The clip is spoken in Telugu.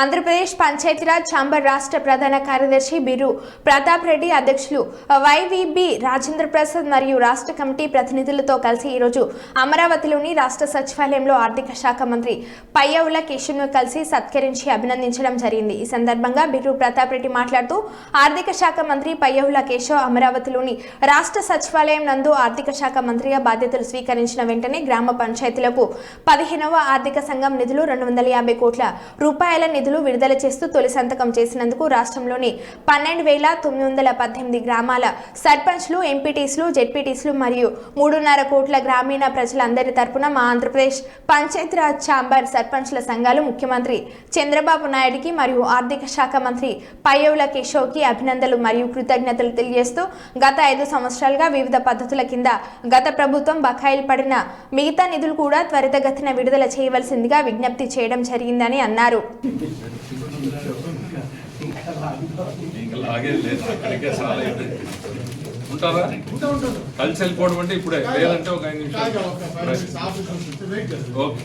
ఆంధ్రప్రదేశ్ పంచాయతీరాజ్ ఛాంబర్ రాష్ట్ర ప్రధాన కార్యదర్శి బిరు ప్రతాప్ రెడ్డి అధ్యక్షులు వైవిబి రాజేంద్ర ప్రసాద్ మరియు రాష్ట్ర కమిటీ ప్రతినిధులతో కలిసి ఈరోజు అమరావతిలోని రాష్ట్ర సచివాలయంలో ఆర్థిక శాఖ మంత్రి పయ్యవుల కిషన్ను కలిసి సత్కరించి అభినందించడం జరిగింది. ఈ సందర్భంగా బిర్రు ప్రతాప్ రెడ్డి మాట్లాడుతూ ఆర్థిక శాఖ మంత్రి పయ్యవుల కేశవ్ అమరావతిలోని రాష్ట్ర సచివాలయం నందు ఆర్థిక శాఖ మంత్రిగా బాధ్యతలు స్వీకరించిన వెంటనే గ్రామ పంచాయతీలకు పదిహేనవ ఆర్థిక సంఘం నిధులు రెండు వందల యాభై కోట్ల రూపాయల నిధులు విడుదల చేస్తూ తొలి సంతకం చేసినందుకు రాష్ట్రంలోని పన్నెండు వేల తొమ్మిది వందల పద్దెనిమిది గ్రామాల సర్పంచ్లు ఎంపీటీస్లు జెడ్పీటీస్లు మరియు మూడున్నర కోట్ల గ్రామీణ ప్రజలందరి తరపున మా ఆంధ్రప్రదేశ్ పంచాయతీరాజ్ ఛాంబర్ సర్పంచ్ల సంఘాలు ముఖ్యమంత్రి చంద్రబాబు నాయుడికి మరియు ఆర్థిక శాఖ మంత్రి పయ్యవుల కేశవ్కి అభినందనలు మరియు కృతజ్ఞతలు తెలియజేస్తూ గత ఐదు సంవత్సరాలుగా వివిధ పద్ధతుల కింద గత ప్రభుత్వం బకాయిలు పడిన మిగతా నిధులు కూడా త్వరితగతిన విడుదల చేయవలసిందిగా విజ్ఞప్తి చేయడం జరిగిందని అన్నారు. ఇంకా లేదు అక్కడికే చాలా. ఉంటారా? కలిసి వెళ్ళిపోవడం అంటే ఇప్పుడే లేదంటే ఒక ఐదు నిమిషాలు. ఓకే.